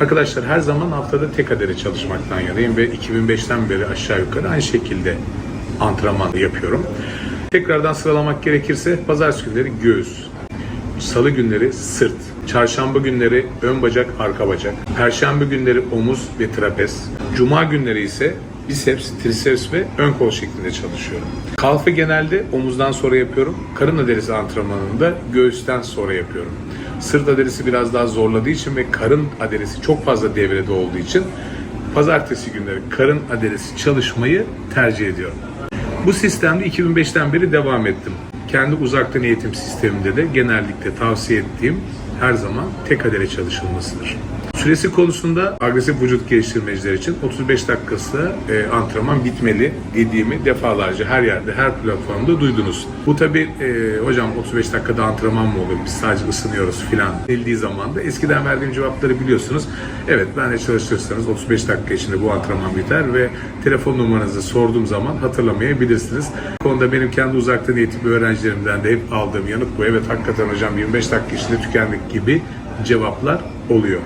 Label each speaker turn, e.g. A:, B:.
A: Arkadaşlar her zaman haftada tek adere çalışmaktan yanayım ve 2005'ten beri aşağı yukarı aynı şekilde antrenman yapıyorum. Tekrardan sıralamak gerekirse pazartesi günleri göğüs, salı günleri sırt, çarşamba günleri ön bacak, arka bacak, perşembe günleri omuz ve trapez, cuma günleri ise biceps, triceps ve ön kol şeklinde çalışıyorum. Kalfı genelde omuzdan sonra yapıyorum. Karın aderisi antrenmanını da göğüsten sonra yapıyorum. Sırt aderisi biraz daha zorladığı için ve karın aderisi çok fazla devrede olduğu için pazartesi günleri karın aderisi çalışmayı tercih ediyorum. Bu sistemde 2005'ten beri devam ettim. Kendi uzaktan eğitim sisteminde de genellikle tavsiye ettiğim her zaman tek adere çalışılmasıdır. Süresi konusunda agresif vücut geliştirmeciler için 35 dakikası e, antrenman bitmeli dediğimi defalarca her yerde, her platformda duydunuz. Bu tabi e, hocam 35 dakikada antrenman mı olur, biz sadece ısınıyoruz filan denildiği zaman da eskiden verdiğim cevapları biliyorsunuz. Evet ben de çalıştırırsanız 35 dakika içinde bu antrenman biter ve telefon numaranızı sorduğum zaman hatırlamayabilirsiniz. Bu konuda benim kendi uzaktan eğitim öğrencilerimden de hep aldığım yanıt bu. Evet hakikaten hocam 25 dakika içinde tükendik gibi cevaplar oluyor.